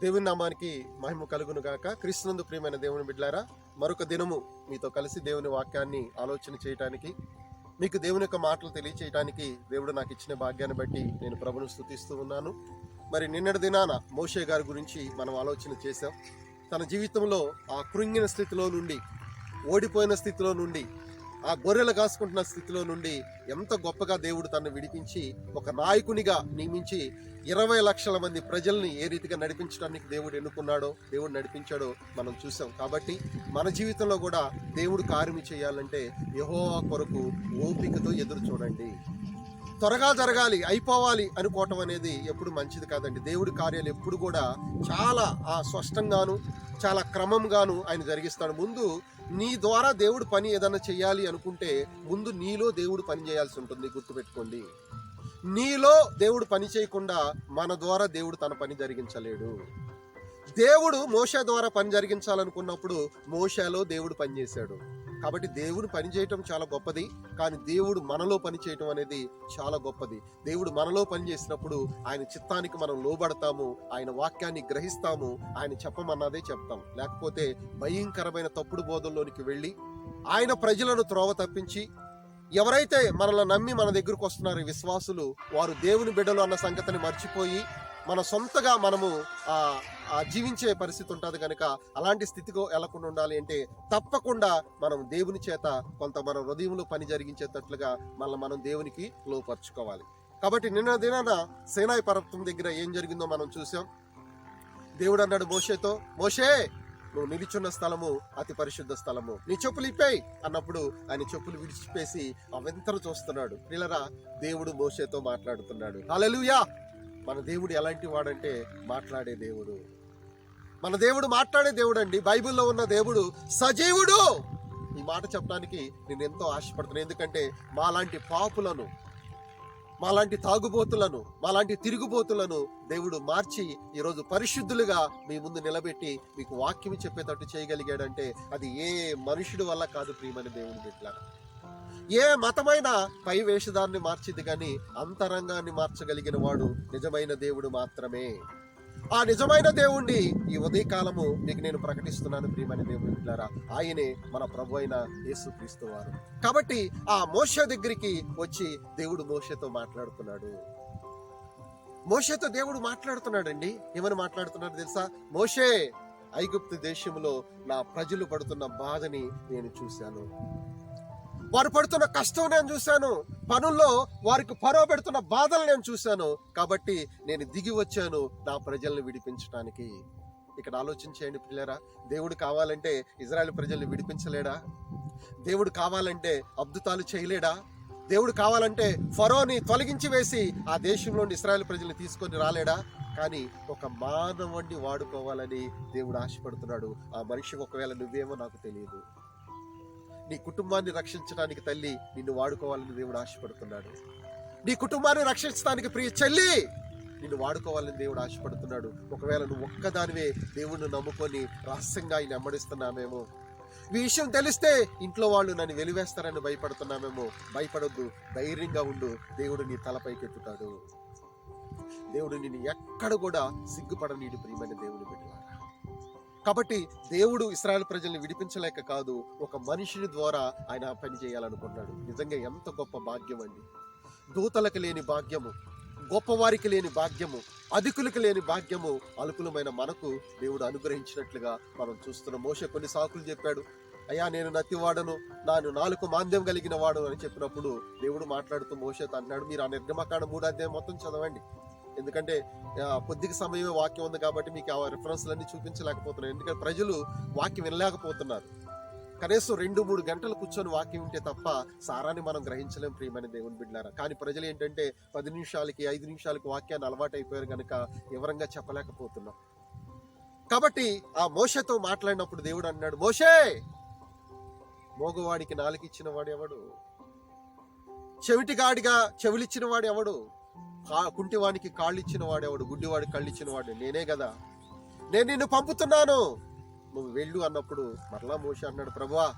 దేవుని నామానికి మహిమ కలుగును గాక. క్రీస్తునందు ప్రియమైన దేవుని బిడ్లారా మరొక దినము మీతో కలిసి దేవుని వాక్యాన్ని ఆలోచన చేయటానికి మీకు దేవుని యొక్క మాటలు తెలియచేయటానికి దేవుడు నాకు ఇచ్చిన భాగ్యాన్ని బట్టి నేను ప్రభును స్థుతిస్తూ ఉన్నాను. మరి నిన్నటి దినాన మోషే గారి గురించి మనం ఆలోచన చేశాం. తన జీవితంలో ఆ కృంగిన స్థితిలో నుండి ఓడిపోయిన స్థితిలో నుండి ఆ గొర్రెలు కాసుకుంటున్న స్థితిలో నుండి ఎంత గొప్పగా దేవుడు తను విడిపించి ఒక నాయకునిగా నియమించి ఇరవై లక్షల మంది ప్రజల్ని ఏ రీతిగా నడిపించడానికి దేవుడు ఎన్నుకున్నాడో దేవుడు నడిపించాడో మనం చూసాం. కాబట్టి మన జీవితంలో కూడా దేవుడు కార్యం చేయాలంటే యెహోవా కొరకు ఓపికతో ఎదురు చూడండి. త్వరగా జరగాలి అయిపోవాలి అనుకోవటం అనేది ఎప్పుడు మంచిది కాదండి. దేవుడి కార్యాలు ఎప్పుడు కూడా చాలా ఆ స్పష్టంగాను చాలా క్రమంగాను ఆయన జరిగిస్తాడు. ముందు నీ ద్వారా దేవుడు పని ఏదైనా చేయాలి అనుకుంటే ముందు నీలో దేవుడు పని చేయాల్సి ఉంటుంది. గుర్తుపెట్టుకోండి. నీలో దేవుడు పని చేయకుండా మన ద్వారా దేవుడు తన పని జరిగించలేడు. దేవుడు మోష ద్వారా పని జరిగించాలనుకున్నప్పుడు మోషలో దేవుడు పనిచేశాడు కాబట్టి దేవుడు పని చేయటం చాలా గొప్పది కానీ దేవుడు మనలో పని చేయటం అనేది చాలా గొప్పది. దేవుడు మనలో పని చేసినప్పుడు ఆయన చిత్తానికి మనం లోబడతాము ఆయన వాక్యాన్ని గ్రహిస్తాము ఆయన చెప్పమన్నదే చెప్తాం. లేకపోతే భయంకరమైన తప్పుడు బోధల్లోనికి వెళ్ళి ఆయన ప్రజలను త్రోవ తప్పించి ఎవరైతే మనల్ని నమ్మి మన దగ్గరకు వస్తున్నారు విశ్వాసులు వారు దేవుని బిడ్డలు అన్న సంగతిని మర్చిపోయి మన సొంతగా మనము జీవించే పరిస్థితి ఉంటుంది కనుక అలాంటి స్థితికి వెళ్ళకుండా ఉండాలి అంటే తప్పకుండా మనం దేవుని చేత కొంత మన హృదయంలో పని జరిగించేటట్లుగా మళ్ళీ మనం దేవునికి లోపరుచుకోవాలి. కాబట్టి నిన్న దినాన సేనాయి పర్వతం దగ్గర ఏం జరిగిందో మనం చూసాం. దేవుడు అన్నాడు మోషేతో మోషే నువ్వు నిలుచున్న స్థలము అతి పరిశుద్ధ స్థలము. నీ చెప్పులు ఇప్పేయి అన్నప్పుడు ఆయన చెప్పులు విడిచిపేసి అవంతరు చూస్తున్నాడు. పిల్లరా దేవుడు మోషేతో మాట్లాడుతున్నాడు. హల్లెలూయా! మన దేవుడు ఎలాంటి వాడంటే మాట్లాడే దేవుడు. మన దేవుడు మాట్లాడే దేవుడు అండి బైబిల్లో ఉన్న దేవుడు సజీవుడు. ఈ మాట చెప్పడానికి నేను ఎంతో ఆశపడుతున్నాను ఎందుకంటే మాలాంటి పాపులను మాలాంటి తాగుబోతులను మాలాంటి తిరుగుబోతులను దేవుడు మార్చి ఈరోజు పరిశుద్ధులుగా మీ ముందు నిలబెట్టి మీకు వాక్యం చెప్పేటట్టు చేయగలిగాడంటే అది ఏ మనుషుడు వల్ల కాదు ప్రియమని దేవుని బిడ్డ ఏ మతమైన పై వేషధాన్ని మార్చింది కానీ అంతరంగాన్ని మార్చగలిగిన వాడు నిజమైన దేవుడు మాత్రమే. ఆ నిజమైన దేవుణ్ణి ఈ ఉదయకాలము మీకు నేను ప్రకటిస్తున్నాను ప్రియమైన దేవుడిలారా ఆయనే మన ప్రభు అయిన యేసుక్రీస్తు వారు. కాబట్టి ఆ మోష దగ్గరికి వచ్చి దేవుడు మోషతో మాట్లాడుతున్నాడు. మోషతో దేవుడు మాట్లాడుతున్నాడండి. ఏమని మాట్లాడుతున్నాడు తెలుసా? మోషే ఐగుప్తు దేశంలో నా ప్రజలు పడుతున్న బాధని నేను చూశాను. వారు పడుతున్న కష్టం నేను చూశాను. పనుల్లో వారికి పరో పెడుతున్న బాధలు నేను చూశాను. కాబట్టి నేను దిగి వచ్చాను నా ప్రజల్ని విడిపించడానికి ఇక్కడ ఆలోచించేయండి పిల్లరా దేవుడు కావాలంటే ఇజ్రాయెల్ ప్రజల్ని విడిపించలేడా? దేవుడు కావాలంటే అద్భుతాలు చేయలేడా? దేవుడు కావాలంటే ఫరోని తొలగించి వేసి ఆ దేశంలోని ఇస్రాయల్ ప్రజల్ని తీసుకొని రాలేడా? కానీ ఒక మానవుణ్ణి వాడుకోవాలని దేవుడు ఆశపడుతున్నాడు. ఆ మనిషికి ఒకవేళ నువ్వేమో నాకు తెలియదు. నీ కుటుంబాన్ని రక్షించడానికి తల్లి నిన్ను వాడుకోవాలని దేవుడు ఆశపడుతున్నాడు. నీ కుటుంబాన్ని రక్షించడానికి ప్రియ చెల్లి నిన్ను వాడుకోవాలని దేవుడు ఆశపడుతున్నాడు. ఒకవేళ నువ్వు ఒక్కదానివే దేవుణ్ణి నమ్ముకొని రహస్యంగా ఆయన అమ్మడిస్తున్నామేమో. ఈ విషయం తెలిస్తే ఇంట్లో వాళ్ళు నన్ను వెలివేస్తారని భయపడుతున్నామేమో. భయపడొద్దు ధైర్యంగా ఉండు. దేవుడు నీ తలపైకి ఎత్తుతాడు దేవుడు నిన్ను ఎక్కడ కూడా సిగ్గుపడనీడు ప్రియమైన దేవుని బిడ్డలారా. కాబట్టి దేవుడు ఇస్రాయల్ ప్రజల్ని విడిపించలేక కాదు ఒక మనిషిని ద్వారా ఆయన పని చేయాలనుకున్నాడు నిజంగా ఎంత గొప్ప భాగ్యం అండి. దూతలకు లేని భాగ్యము గొప్పవారికి లేని భాగ్యము అధికులకు లేని భాగ్యము అలుకులమైన మనకు దేవుడు అనుగ్రహించినట్లుగా మనం చూస్తున్న. మోస కొన్ని సాకులు చెప్పాడు. అయ్యా నేను నత్తివాడను నాను నాలుగు మాంద్యం కలిగిన వాడు అని చెప్పినప్పుడు దేవుడు మాట్లాడుతూ మోసతో అన్నాడు. మీరు ఆ నిర్గమకాండ మూడు అధ్యాయం మొత్తం చదవండి. ఎందుకంటే కొద్దిగా సమయమే వాక్యం ఉంది కాబట్టి మీకు ఆ రిఫరెన్స్లన్నీ చూపించలేకపోతున్నాను ఎందుకంటే ప్రజలు వాక్యం వినలేకపోతున్నారు. కనీసం రెండు మూడు గంటలు కూర్చొని వాక్యం ఉంటే తప్ప సారాన్ని మనం గ్రహించలేం ప్రియమైన దేవుని బిడ్డారా కానీ ప్రజలు ఏంటంటే పది నిమిషాలకి ఐదు నిమిషాలకి వాక్యాన్ని అలవాటు అయిపోయారు కనుక వివరంగా చెప్పలేకపోతున్నాం కాబట్టి ఆ మోషతో మాట్లాడినప్పుడు దేవుడు అన్నాడు మోషే మోగవాడికి నాలుగిచ్చిన వాడు ఎవడు? చెవిటిగాడిగా చెవులిచ్చిన వాడు ఎవడు? కుంటివానికి కాళ్ళు ఇచ్చిన గుడ్డివాడికి కళ్ళు ఇచ్చిన వాడు. నేనే కదా. నేను నిన్ను పంపుతున్నాను. నువ్వు వెళ్ళు అన్నప్పుడు మరలా మోష అన్నాడు ప్రభువా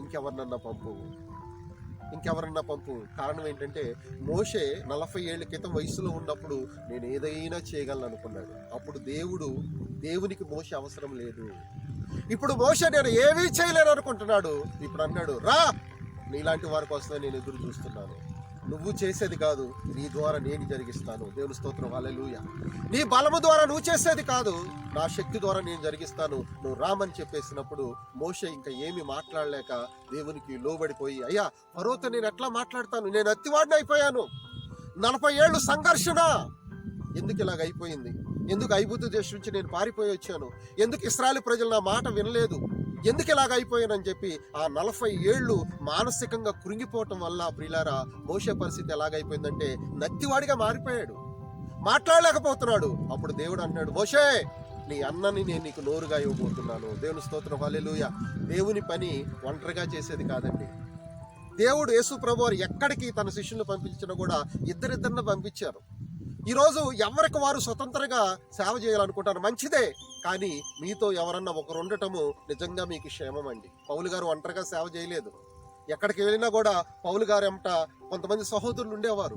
ఇంకెవరినన్నా పంపు. ఇంకెవరన్నా పంపు. కారణం ఏంటంటే మోషే నలభై ఏళ్ళ క్రితం వయసులో ఉన్నప్పుడు నేను ఏదైనా చేయగలను అనుకున్నాడు అప్పుడు దేవుడు దేవునికి మోస అవసరం లేదు. ఇప్పుడు మోస నేను ఏమీ చేయలేను అనుకుంటున్నాడు ఇప్పుడు అన్నాడు రా! నీలాంటి వారి కోసమే నేను ఎదురు చూస్తున్నాను. నువ్వు చేసేది కాదు నీ ద్వారా నేను జరిగిస్తాను. దేవుని స్తోత్రం అలెలుయ నీ బలము ద్వారా నువ్వు చేసేది కాదు నా శక్తి ద్వారా నేను జరిగిస్తాను. నువ్వు రామని చెప్పేసినప్పుడు మోష ఇంకా ఏమి మాట్లాడలేక దేవునికి లోబడిపోయి అయ్యా పర్వత నేను ఎట్లా మాట్లాడతాను? నేను అత్తివాడిని అయిపోయాను. నలభై ఏళ్ళు సంఘర్షణ. ఎందుకు ఇలాగ అయిపోయింది? ఎందుకు ఐబుద్ధు దేశం నుంచి నేను పారిపోయి వచ్చాను? ఎందుకు ఇస్రాయల్ ప్రజలు నా మాట వినలేదు? ఎందుకు ఇలాగ అయిపోయానని చెప్పి ఆ నలభై ఏళ్ళు మానసికంగా కృంగిపోవటం వల్ల ప్రిలారా మోసే పరిస్థితి ఎలాగైపోయిందంటే నత్తివాడిగా మారిపోయాడు. మాట్లాడలేకపోతున్నాడు. అప్పుడు దేవుడు అంటున్నాడు మోషే నీ అన్నని నేను నీకు నోరుగా ఇవ్వబోతున్నాను. దేవుని స్తోత్రం హల్లెలూయా. దేవుని పని ఒంటరిగా చేసేది కాదండి. దేవుడు యేసు ప్రభు ఎక్కడికి తన శిష్యులను పంపించినా కూడా ఇద్దరిద్దరిని పంపించారు. ఈరోజు ఎవరికి వారు స్వతంత్రంగా సేవ చేయాలనుకుంటారు మంచిదే. కానీ మీతో ఎవరన్నా ఒకరు ఉండటము నిజంగా మీకు క్షేమం అండి. పౌలు గారు ఒంటరిగా సేవ చేయలేదు. ఎక్కడికి వెళ్ళినా కూడా పౌలు గారు ఎంట కొంతమంది సహోదరులు ఉండేవారు.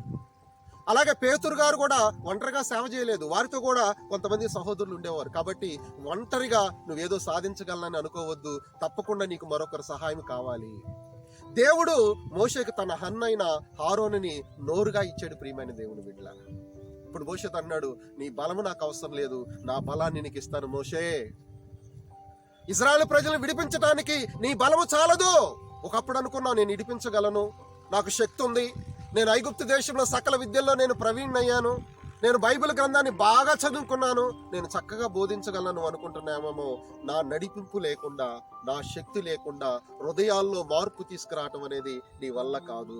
అలాగే పేతురు గారు కూడా ఒంటరిగా సేవ చేయలేదు. వారితో కూడా కొంతమంది సహోదరులు ఉండేవారు. కాబట్టి ఒంటరిగా నువ్వేదో సాధించగలనని అనుకోవద్దు. తప్పకుండా నీకు మరొకరు సహాయం కావాలి. దేవుడు మోషేకి తన హన్నైన హారోనుని నోరుగా ఇచ్చాడు ప్రియమైన దేవుని బిడ్డ ఇప్పుడు భవిష్యత్ అన్నాడు నీ బలము నాకు అవసరం లేదు నా బలాన్ని నీకు ఇస్తాను మోషే. ఇజ్రాయెల్ ప్రజలను విడిపించడానికి నీ బలము చాలదు. ఒకప్పుడు అనుకున్నావు నేను విడిపించగలను నాకు శక్తి ఉంది. నేను ఐగుప్తు దేశంలో సకల విద్యల్లో నేను ప్రవీణ్ నేను బైబిల్ గ్రంథాన్ని బాగా చదువుకున్నాను. నేను చక్కగా బోధించగలను అనుకుంటున్నామేమో. నా నడిపింపు లేకుండా నా శక్తి లేకుండా హృదయాల్లో మార్పు తీసుకురావటం అనేది నీ వల్ల కాదు.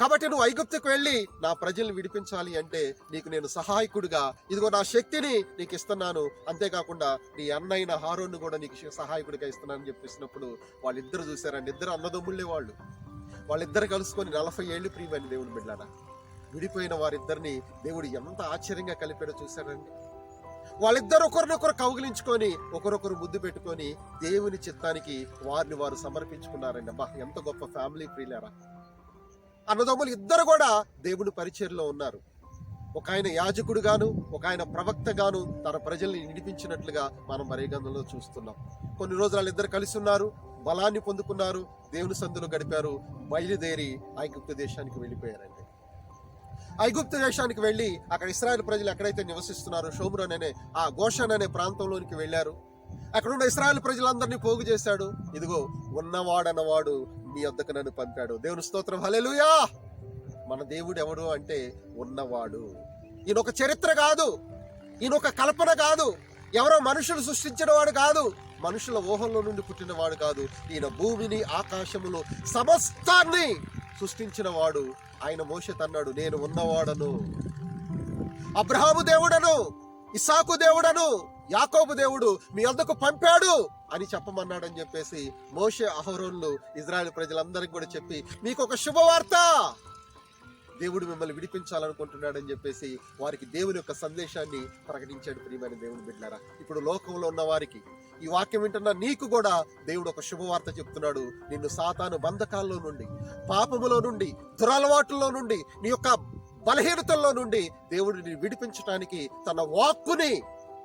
కాబట్టి నువ్వు ఐగుప్తుకు వెళ్ళి నా ప్రజల్ని విడిపించాలి అంటే నీకు నేను సహాయకుడిగా. ఇదిగో నా శక్తిని నీకు ఇస్తున్నాను. అంతేకాకుండా నీ అన్నైన హారోన్ను కూడా నీకు సహాయకుడిగా ఇస్తున్నానని చెప్పేసినప్పుడు వాళ్ళిద్దరు చూసారండి ఇద్దరు అన్నదమ్ముళ్ళే వాళ్ళు. వాళ్ళిద్దరు కలుసుకొని నలభై ఏళ్ళు ప్రియమైన దేవుని బిడ్డారా విడిపోయిన వారిద్దరిని దేవుడు ఎంత ఆశ్చర్యంగా కలిపాడో చూశారండి. వాళ్ళిద్దరు ఒకరినొకరు కౌగిలించుకొని ఒకరొకరు ముద్దు పెట్టుకొని దేవుని చిత్తానికి వారిని వారు సమర్పించుకున్నారండి. అబ్బా ఎంత గొప్ప ఫ్యామిలీ ప్రియులారా. అన్నదమ్ములు ఇద్దరు కూడా దేవుని పరిచయలో ఉన్నారు. ఒక ఆయన యాజకుడుగాను ఒక ఆయన ప్రవక్తగాను తన ప్రజల్ని విడిపించినట్లుగా మనం మరే గంధంలో చూస్తున్నాం. కొన్ని రోజులు వాళ్ళిద్దరు కలిసి ఉన్నారు బలాన్ని పొందుకున్నారు దేవుని సందులు గడిపారు బయలుదేరి ఐగుప్తు దేశానికి వెళ్ళిపోయారండి. ఐగుప్తు దేశానికి వెళ్ళి అక్కడ ఇస్రాయల్ ప్రజలు ఎక్కడైతే నివసిస్తున్నారో షోమ్రోన్ అనే ఆ గోషన్ అనే ప్రాంతంలోనికి వెళ్ళారు. అక్కడ ఉన్న ఇస్రాయల్ ప్రజలందరినీ పోగు చేశాడు. ఇదిగో ఉన్నవాడన్నవాడు మీ వద్దకు నన్ను పంపాడు. దేవుని స్తోత్రం. హలెలుయా మన దేవుడు ఎవడు అంటే ఉన్నవాడు. ఈయన ఒక చరిత్ర కాదు. ఈయన ఒక కల్పన కాదు. ఎవరో మనుషులు సృష్టించిన వాడు కాదు. మనుషుల ఊహంలో నుండి పుట్టినవాడు కాదు. ఈయన భూమిని ఆకాశములు సమస్తాన్ని సృష్టించిన వాడు. ఆయన మోషత్ అన్నాడు నేను ఉన్నవాడను. అబ్రహాము దేవుడను. ఇసాకు దేవుడను యాకోబు దేవుడు మీ వద్దకు పంపాడు అని చెప్పమన్నాడని చెప్పేసి మోషే అహరోన్లు ఇజ్రాయెల్ ప్రజలందరికీ కూడా చెప్పి మీకు ఒక శుభవార్త. దేవుడు మిమ్మల్ని విడిపించాలనుకుంటున్నాడని చెప్పేసి వారికి దేవుని యొక్క సందేశాన్ని ప్రకటించాడు ప్రియమైన దేవుని బిడ్డారా ఇప్పుడు లోకంలో ఉన్న వారికి ఈ వాక్యం వింటున్న నీకు కూడా దేవుడు ఒక శుభవార్త చెప్తున్నాడు. నిన్ను సాతాను బంధకాల్లో నుండి పాపములో నుండి దురలవాటుల్లో నుండి నీ యొక్క బలహీనతల్లో నుండి దేవుడు నిన్ను విడిపించడానికి తన వాక్కుని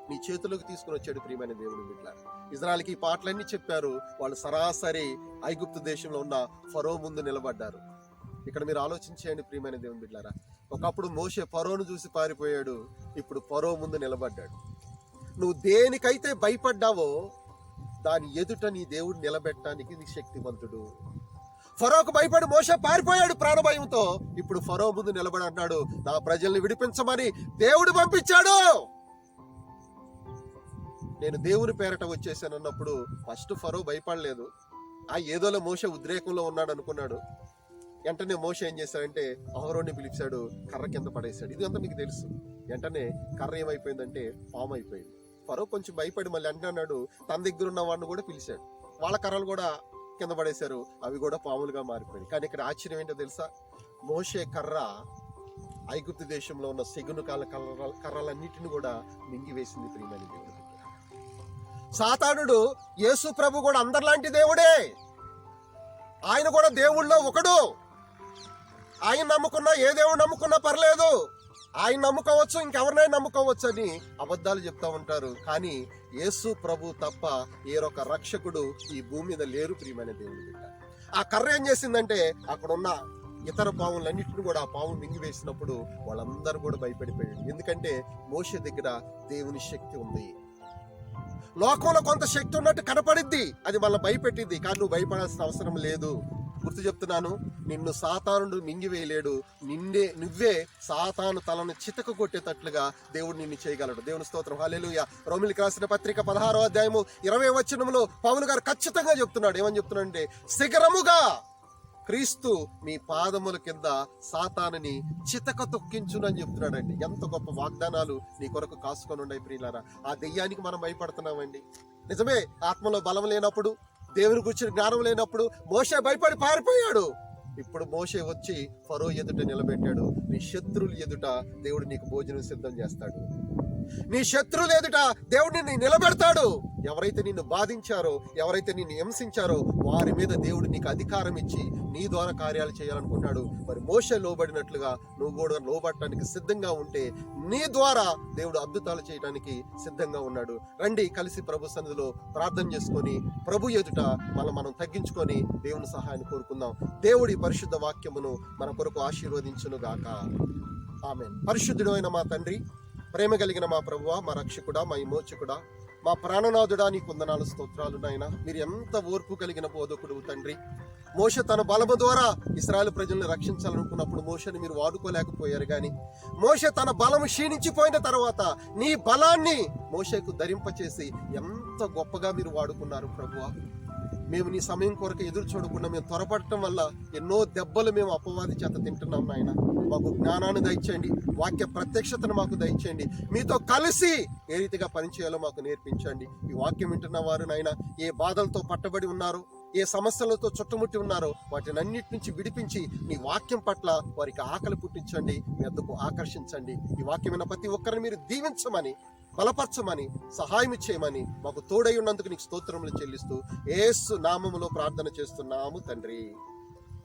నీ చేతులకు తీసుకుని వచ్చాడు ప్రియమైన దేవుని బిడ్డ. ఇజ్రాయల్కి ఈ పాటలన్నీ చెప్పారు. వాళ్ళు సరాసరి ఐగుప్తు దేశంలో ఉన్న ఫరో ముందు నిలబడ్డారు. ఇక్కడ మీరు ఆలోచించేయండి ప్రియమైన దేవుని బిడ్డారా ఒకప్పుడు మోసే పరోను చూసి పారిపోయాడు. ఇప్పుడు పరో ముందు నిలబడ్డాడు. నువ్వు దేనికైతే భయపడ్డావో దాని ఎదుట నీ దేవుడు నిలబెట్టడానికి నీ శక్తివంతుడు. ఫరోకు భయపడి మోస పారిపోయాడు ప్రాణభయంతో. ఇప్పుడు ఫరో ముందు నిలబడి అన్నాడు నా ప్రజల్ని విడిపించమని దేవుడు పంపించాడు. నేను దేవుని పేరట వచ్చేసాను అన్నప్పుడు ఫస్ట్ ఫరో భయపడలేదు. ఆ ఏదోలో మోస ఉద్రేకంలో ఉన్నాడు అనుకున్నాడు వెంటనే మోస ఏం చేశాడంటే అహరోని పిలిచాడు కర్ర కింద పడేశాడు. ఇది అంతా మీకు తెలుసు. వెంటనే కర్ర ఏమైపోయిందంటే పాము అయిపోయింది. ఫరో కొంచెం భయపడి మళ్ళీ అంటే అన్నాడు తన దగ్గర ఉన్న వాడిని కూడా పిలిచాడు. వాళ్ళ కర్రలు కూడా కింద పడేశారు అవి కూడా పాములుగా మారిపోయాయి కానీ ఇక్కడ ఆశ్చర్యం ఏంటో తెలుసా? మోషే కర్ర ఐగుప్తు దేశంలో ఉన్న సెగును కాల కర్ర కర్రలన్నిటిని కూడా మింగివేసింది ప్రియమైన దేవుడు సాతానుడు యేసు ప్రభు కూడా అందరిలాంటి దేవుడే. ఆయన కూడా దేవుళ్ళో ఒకడు. ఆయన నమ్ముకున్నా ఏ దేవుడు నమ్ముకున్నా పర్లేదు. ఆయన నమ్ముకోవచ్చు ఇంకెవరినైనా నమ్ముకోవచ్చు అని అబద్ధాలు చెప్తా ఉంటారు. కానీ యేసు ప్రభు తప్ప ఏరొక రక్షకుడు ఈ భూమి మీద లేరు ప్రియమైన దేవుడు బిడ్డ. ఆ కర్ర ఏం చేసిందంటే అక్కడ ఉన్న ఇతర పావులన్నింటిని కూడా ఆ పావు మింగివేసినప్పుడు వాళ్ళందరూ కూడా భయపడిపోయాడు ఎందుకంటే మోష దగ్గర దేవుని శక్తి ఉంది. లోకంలో కొంత శక్తి ఉన్నట్టు కనపడిద్ది. అది వాళ్ళ భయపెట్టింది కానీ నువ్వు భయపడాల్సిన అవసరం లేదు. గుర్తు చెప్తున్నాను నిన్ను సాతానుడు మింగివేయలేడు. నిన్నే నువ్వే సాతాను తలను చితక కొట్టేటట్లుగా దేవుడు నిన్ను చేయగలడు. దేవుని స్తోత్రం. హాలేలుయ రోమిలికి రాసిన పత్రిక పదహారో అధ్యాయము ఇరవై వచనంలో పౌలు గారు ఖచ్చితంగా చెప్తున్నాడు. ఏమని చెప్తున్నాడంటే శిఖరముగా క్రీస్తు మీ పాదముల కింద సాతానుని చితక తొక్కించునని చెప్తున్నాడండి. ఎంత గొప్ప వాగ్దానాలు నీ కొరకు కాసుకొని ఉన్నాయి ప్రియులారా. ఆ దెయ్యానికి మనం భయపడుతున్నామండి. నిజమే ఆత్మలో బలం లేనప్పుడు దేవుని గురించి జ్ఞానం లేనప్పుడు మోషే భయపడి పారిపోయాడు. ఇప్పుడు మోసే వచ్చి ఫరో ఎదుట నిలబెట్టాడు. నీ శత్రువుల ఎదుట దేవుడు నీకు భోజనం సిద్ధం చేస్తాడు. నీ శత్రువులు ఎదుట దేవుడు నిన్ను నిలబెడతాడు. ఎవరైతే నిన్ను బాధించారో ఎవరైతే నిన్ను హింసించారో వారి మీద దేవుడు నీకు అధికారం ఇచ్చి నీ ద్వారా కార్యాలు చేయాలనుకున్నాడు మరి మోస లోబడినట్లుగా నువ్వు కూడా లోబడటానికి సిద్ధంగా ఉంటే నీ ద్వారా దేవుడు అద్భుతాలు చేయడానికి సిద్ధంగా ఉన్నాడు. రండి కలిసి ప్రభు సన్నిధిలో ప్రార్థన చేసుకొని ప్రభు ఎదుట మనం మనం తగ్గించుకొని దేవుని సహాయాన్ని కోరుకుందాం. దేవుడి పరిశుద్ధ వాక్యమును మన కొరకు ఆశీర్వదించును గాక ఆమె పరిశుద్ధుడు అయిన మా తండ్రి ప్రేమ కలిగిన మా ప్రభువ మా రక్షకుడా మా విమోచకుడా మా ప్రాణనాథుడా నీ కొందనాలు స్తోత్రాలు నాయన. మీరు ఎంత ఓర్పు కలిగిన బోధకుడు తండ్రి. మోష తన బలము ద్వారా ఇస్రాయల్ ప్రజల్ని రక్షించాలనుకున్నప్పుడు మోషని మీరు వాడుకోలేకపోయారు కానీ మోష తన బలము క్షీణించిపోయిన తర్వాత నీ బలాన్ని మోషకు ధరింపచేసి ఎంత గొప్పగా మీరు వాడుకున్నారు ప్రభువా. మేము నీ సమయం కొరకు ఎదురు చూడకుండా మేము త్వరపడటం వల్ల ఎన్నో దెబ్బలు మేము అపవాది చేత తింటున్నాం నాయన. మాకు జ్ఞానాన్ని దయచేయండి వాక్య ప్రత్యక్షతను మాకు దయచేయండి. మీతో కలిసి ఏ రీతిగా పనిచేయాలో మాకు నేర్పించండి. ఈ వాక్యం వింటున్న వారు నాయన ఏ బాధలతో పట్టబడి ఉన్నారు ఏ సమస్యలతో చుట్టుముట్టి ఉన్నారో వాటిని అన్నిటి నుంచి విడిపించి నీ వాక్యం పట్ల వారికి ఆకలి పుట్టించండి మీ వద్దకు ఆకర్షించండి. ఈ వాక్యమైన ప్రతి ఒక్కరిని మీరు దీవించమని బలపరచమని సహాయం చేయమని మాకు తోడై ఉన్నందుకు నీకు స్తోత్రములు చెల్లిస్తూ ఏసు నామములో ప్రార్థన చేస్తున్నాము తండ్రి.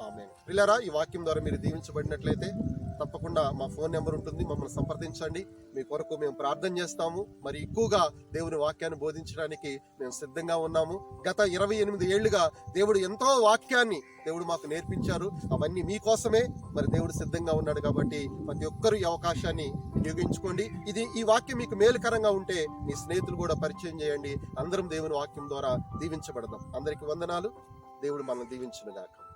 ఆమె పిల్లరా ఈ వాక్యం ద్వారా మీరు దీవించబడినట్లయితే తప్పకుండా మా ఫోన్ నెంబర్ ఉంటుంది మమ్మల్ని సంప్రదించండి. మీ కొరకు మేము ప్రార్థన చేస్తాము. మరి ఎక్కువగా దేవుని వాక్యాన్ని బోధించడానికి మేము సిద్ధంగా ఉన్నాము. గత ఇరవై ఎనిమిది ఏళ్ళుగా దేవుడు ఎంతో వాక్యాన్ని దేవుడు మాకు నేర్పించారు. అవన్నీ మీకోసమే మరి దేవుడు సిద్ధంగా ఉన్నాడు కాబట్టి ప్రతి ఒక్కరు ఈ అవకాశాన్ని వినియోగించుకోండి ఇది ఈ వాక్యం మీకు మేలుకరంగా ఉంటే మీ స్నేహితులు కూడా పరిచయం చేయండి. అందరం దేవుని వాక్యం ద్వారా దీవించబడదాం. అందరికి వందనాలు. దేవుడు మనల్ని దాకా